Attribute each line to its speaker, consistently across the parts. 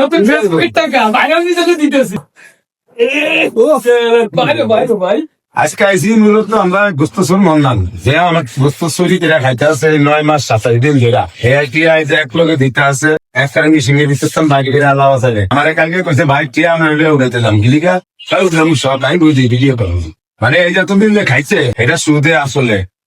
Speaker 1: নতুন ফেসবুকের টাকা ভাইরাল নিজেকে দিতেছি বাইরে বাইরে ভাই
Speaker 2: আজকে আছে নয় মাস সাতাশ দিন ধরা এক লোকে দিতে আছে এক কারণে সিঙ্গে দিতেছিলাম বাইরে বেড়ে আছে আমার কালকে কইছে ভাই টিয়া আমি হলে ভিডিও করলাম মানে এই যে তুমি খাইছে এটা সুদে আসলে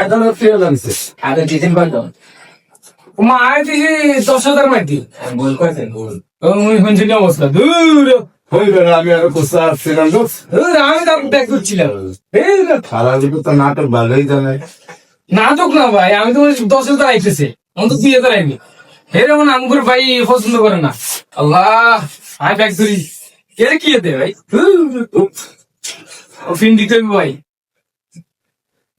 Speaker 2: আগে
Speaker 1: মা আয় দশ হাজার মাইতি
Speaker 3: হ্যাঁ, ভুল করেছেন ভুল
Speaker 1: আমি শুনছি অবস্থা দূর
Speaker 2: আমি কোসা আসছিলাম
Speaker 1: আমি তার ব্যাগ করছিলাম
Speaker 2: তো নাটক ভালোই জানে
Speaker 1: নাটক না ভাই আমি তো দশ হাজার আইতেছে অন্তত দুই হাজার আইবি এরকম আঙ্গুর ভাই পছন্দ করে না আল্লাহ আয় ব্যাগ ধরি কে কি ভাই ফিন দিতে ভাই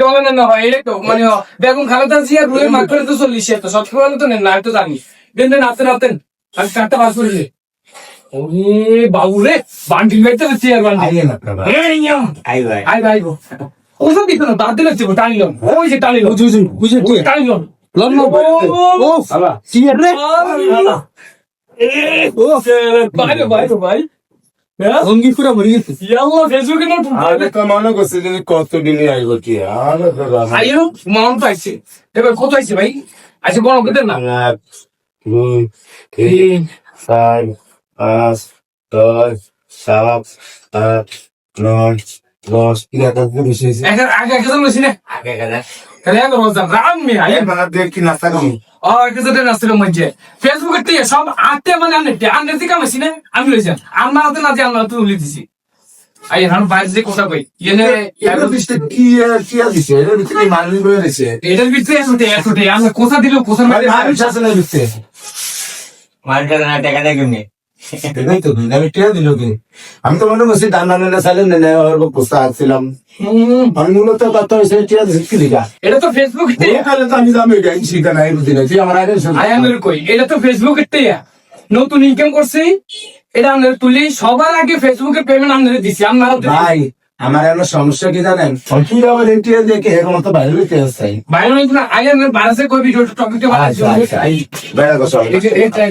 Speaker 1: গঙ্গা না হয় এই তো মানে বেগম খালেদা জিয়া রুলের মাধ্যমে তো চল্লিশ তো সবসময় তো নেন না তো জানি দেন দেন আসতে নাতেন আমি চারটা পাস করেছি ওরে বাবু রে বান্ডিল বেড়তে হচ্ছে আর
Speaker 2: বান্ডিল
Speaker 3: আই ভাই
Speaker 1: আই ভাই ওষুধ দিত না বাদ দিলে চেপো টানিলন ওই যে
Speaker 2: টানিলন ভাই অঙ্গি হ্যাঁ? পুরা মরে গেছে
Speaker 1: ইয়াল্লা ফেসবুকে না
Speaker 2: আরে কমানো করছে যদি কত দিনে আইব কি আর
Speaker 1: আইও মাউন্ট আইছে এবার কত আইছে ভাই আইছে কোন কত না
Speaker 2: দুই তিন চার পাঁচ দশ সাত আট নয় দশ এগারো
Speaker 1: আগে এক হাজার বেশি না আগে এক হাজার রেং রোজা রান মে আই
Speaker 2: বানা দেখ কি নাস্তা
Speaker 1: কম মজে তে সব আতে মানে আনে আনে দিকে মেশিনে আমি লইছি আর মারাতে না যে আল্লাহ তো উলি দিছি আই হান বাইরে যে কথা কই
Speaker 2: ইয়ে এর বিস্তে কি কি দিছে এর বিস্তে মানলি বই রেছে
Speaker 1: এটার বিস্তে এসতে এসতে আমি কথা দিলো কথা মানে
Speaker 2: ভাবি শাসনের বিস্তে
Speaker 3: মার্কেট না টাকা দেখুন
Speaker 2: এটা আমি নতুন
Speaker 1: ইনকাম করছি এটা তুলি সবার আগে ফেসবুকে পেমেন্ট আমরা দিছি আমরা
Speaker 2: ভাই আমার সমস্যা কি জানেন দেখে বাইরে
Speaker 1: বাইরে না আগে আমি কই কবি টপিকটা
Speaker 2: আচ্ছা, আচ্ছা, আচ্ছা। বেড়া